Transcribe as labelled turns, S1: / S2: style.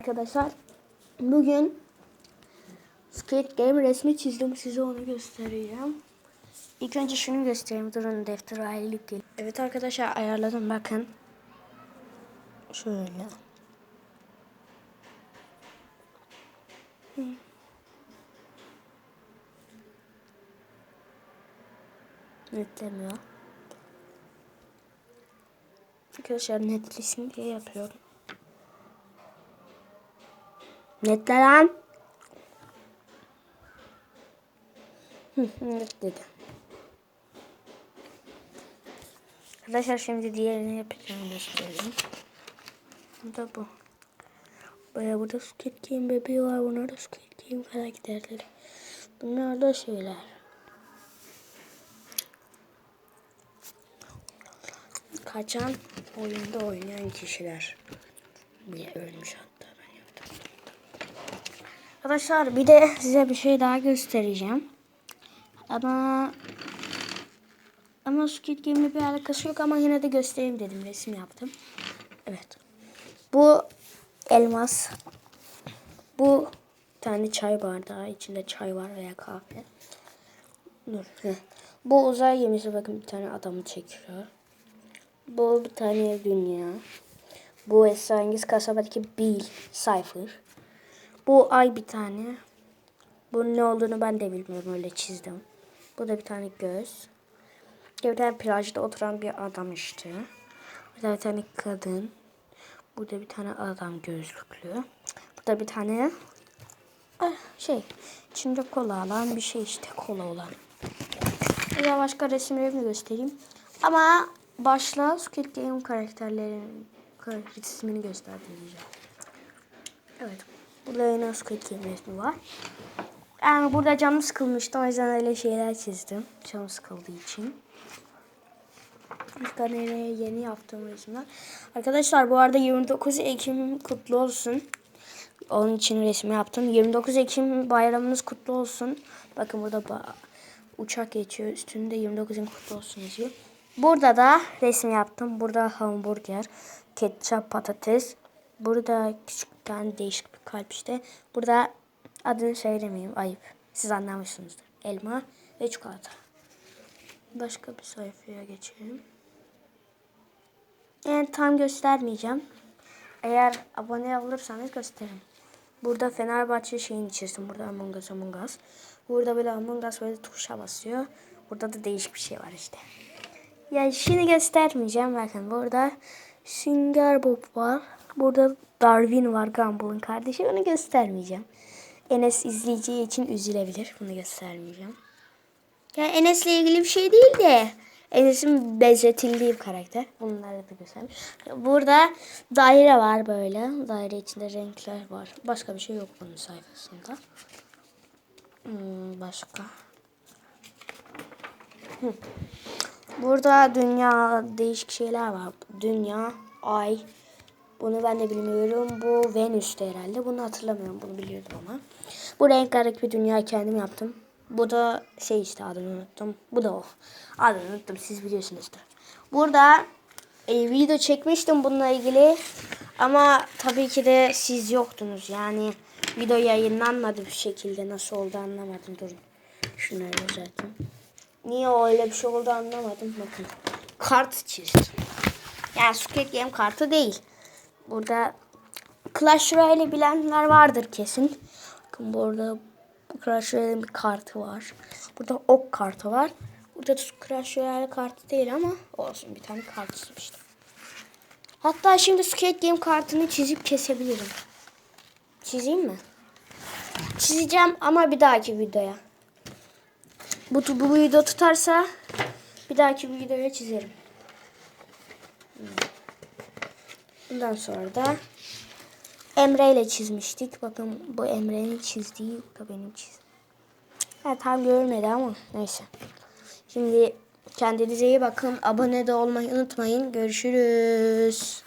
S1: Arkadaşlar bugün Skate Game resmi çizdim size onu göstereceğim. İlk önce şunu göstereyim durun defter aylık değil. Evet arkadaşlar ayarladım bakın. Şöyle. Netlemiyor. Arkadaşlar netlesin diye yapıyorum. Netle lan. Net dedi. Arkadaşlar şimdi diğerini yapacağım göstereyim. Bu da bu. Baya burada Squid Game bebeği var. Bunlar da Squid Game karakterleri. Bunlar da şeyler. Kaçan oyunda oynayan kişiler. Bile ölmüş yaptım. Arkadaşlar bir de size bir şey daha göstereceğim. Ama ama Squid Game'le bir alakası yok ama yine de göstereyim dedim. Resim yaptım. Evet. Bu elmas. Bu tane çay bardağı. içinde çay var veya kahve. Dur. Bu uzay gemisi bakın bir tane adamı çekiyor. Bu bir tane dünya. Bu Esrarengiz kasabadaki Bill Cypher. Bu ay bir tane. Bunun ne olduğunu ben de bilmiyorum öyle çizdim. Bu da bir tane göz. Bir tane plajda oturan bir adam işte. Burada bir tane kadın. Burada bir tane adam gözlüklü. Burada bir tane ah, şey içinde kola alan bir şey işte kola olan. De başka resimlerimi göstereyim. Ama başla Squid Game karakterlerinin karakter ismini göstereceğim. Evet. Burada yine Squid Game resmi var. Yani burada canım sıkılmıştı. O yüzden öyle şeyler çizdim. Canım sıkıldığı için. Nereye yeni yaptığım resimler. Arkadaşlar bu arada 29 Ekim kutlu olsun. Onun için resmi yaptım. 29 Ekim bayramınız kutlu olsun. Bakın burada ba- uçak geçiyor. Üstünde 29 Ekim kutlu olsun yazıyor. Burada da resim yaptım. Burada hamburger, ketçap, patates. Burada küçük değişik bir kalp işte. Burada adını söylemeyeyim. Ayıp. Siz anlamışsınızdır. Elma ve çikolata. Başka bir sayfaya geçelim. Yani tam göstermeyeceğim. Eğer abone olursanız gösteririm. Burada Fenerbahçe şeyini çizdim. Burada Among Us, Among Us. Burada böyle Among Us böyle tuşa basıyor. Burada da değişik bir şey var işte. Ya şimdi göstermeyeceğim. Bakın burada Sünger Bob var. Burada Darwin var Gumball'ın kardeşi. Onu göstermeyeceğim. Enes izleyiciyi için üzülebilir. Bunu göstermeyeceğim. Ya Enes'le ilgili bir şey değil de Enes'in benzetildiği bir karakter. Bunları da göstereyim. Burada daire var böyle. Daire içinde renkler var. Başka bir şey yok bunun sayfasında. Hmm, başka. Hı. Burada dünya değişik şeyler var. Dünya, ay. Bunu ben de bilmiyorum. Bu Venüs'te herhalde. Bunu hatırlamıyorum. Bunu biliyordum ama. Bu rengarenk bir dünya kendim yaptım. Bu da şey işte adını unuttum. Bu da o. Adını unuttum. Siz biliyorsunuzdur. Burada e, video çekmiştim bununla ilgili. Ama tabii ki de siz yoktunuz. Yani video yayınlanmadı bir şekilde. Nasıl oldu anlamadım. Durun. Şunları düzelteyim. Niye öyle bir şey oldu anlamadım. Bakın. Kart çizdim. Yani Squid Game kartı değil. Burada Clash Royale bilenler vardır kesin. Bakın burada Clash Royale'in bir kartı var. Burada ok kartı var. Burada da Clash Royale kartı değil ama olsun bir tane kart çizmiştim. Hatta şimdi Squid Game kartını çizip kesebilirim. Çizeyim mi? Çizeceğim ama bir dahaki videoya. Bu, bu video tutarsa bir dahaki videoya çizerim. Bundan sonra da Emre ile çizmiştik. Bakın bu Emre'nin çizdiği bu da benim çizdiğim. Ha, tam görmedi ama neyse. Şimdi kendinize iyi bakın. Abone de olmayı unutmayın. Görüşürüz.